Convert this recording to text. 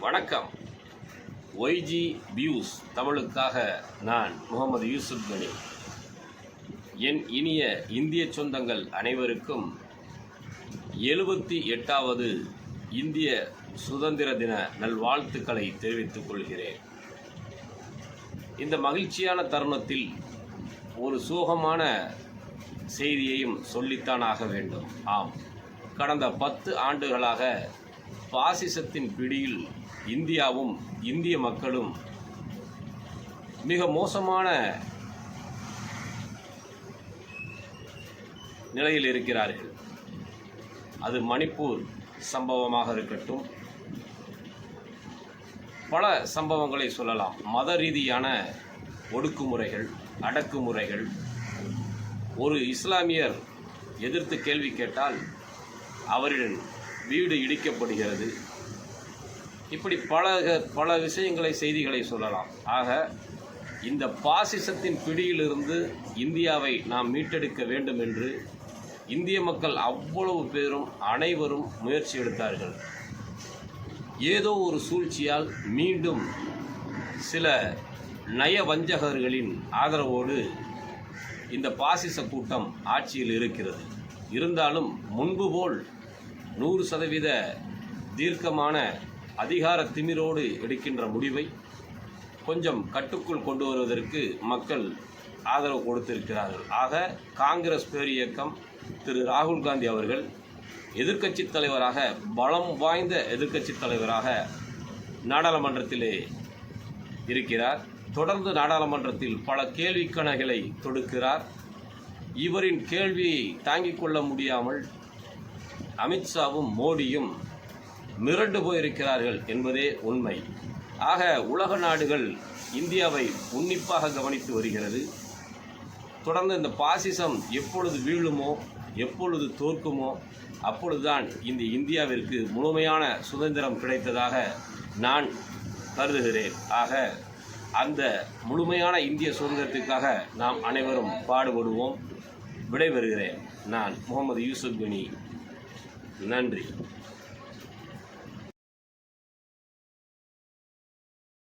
வணக்கம். YG views தமிழுக்காக நான் முகமது யூசுப் கனி. என் இனிய இந்திய சொந்தங்கள் அனைவருக்கும் எழுபத்தி எட்டாவது இந்திய சுதந்திர தின நல்வாழ்த்துக்களை தெரிவித்துக் கொள்கிறேன். இந்த மகிழ்ச்சியான தருணத்தில் ஒரு சோகமான செய்தியையும் சொல்லித்தான் ஆக வேண்டும். ஆம். கடந்த பத்து ஆண்டுகளாக பாசிசத்தின் பிடியில் இந்தியாவும் இந்திய மக்களும் மிக மோசமான நிலையில் இருக்கிறார்கள். அது மணிப்பூர் சம்பவமாக இருக்கட்டும் பல சம்பவங்களை சொல்லலாம். மத ரீதியான ஒடுக்குமுறைகள் அடக்குமுறைகள். ஒரு இஸ்லாமியர் எதிர்த்து கேள்வி கேட்டால் அவரின் வீடு இடிக்கப்படுகிறது. இப்படி பல பல விஷயங்களை செய்திகளை சொல்லலாம். ஆக இந்த பாசிசத்தின் பிடியிலிருந்து இந்தியாவை நாம் மீட்டெடுக்க வேண்டும் என்று இந்திய மக்கள் அவ்வளவு பேரும் அனைவரும் முயற்சி எடுத்தார்கள். ஏதோ ஒரு சூழ்ச்சியால் மீண்டும் சில நய வஞ்சகர்களின் ஆதரவோடு இந்த பாசிச கூட்டம் ஆட்சியில் இருக்கிறது. இருந்தாலும் முன்பு போல் நூறு சதவீத தீர்க்கமான அதிகார திமிரோடு எடுக்கின்ற முடிவை கொஞ்சம் கட்டுக்குள் கொண்டு வருவதற்கு மக்கள் ஆதரவு கொடுத்திருக்கிறார்கள். ஆக காங்கிரஸ் பேரியக்கம் திரு ராகுல் காந்தி அவர்கள் எதிர்க்கட்சித் தலைவராக பலம் வாய்ந்த எதிர்க்கட்சித் தலைவராக நாடாளுமன்றத்திலே இருக்கிறார். தொடர்ந்து நாடாளுமன்றத்தில் பல கேள்வி கணகளை தொடுக்கிறார். இவரின் கேள்வியை தாங்கிக் கொள்ள முடியாமல் அமித்ஷாவும் மோடியும் மிரண்டு போயிருக்கிறார்கள் என்பதே உண்மை. ஆக உலக நாடுகள் இந்தியாவை உன்னிப்பாக கவனித்து வருகிறது. தொடர்ந்து இந்த பாசிசம் எப்பொழுது வீழுமோ எப்பொழுது தோற்குமோ அப்பொழுதுதான் இந்த இந்தியாவிற்கு முழுமையான சுதந்திரம் கிடைத்ததாக நான் கருதுகிறேன். ஆக அந்த முழுமையான இந்திய சுதந்திரத்திற்காக நாம் அனைவரும் பாடுபடுவோம். விடைபெறுகிறேன் நான் முகமது யூசுப் கனி. நன்றி.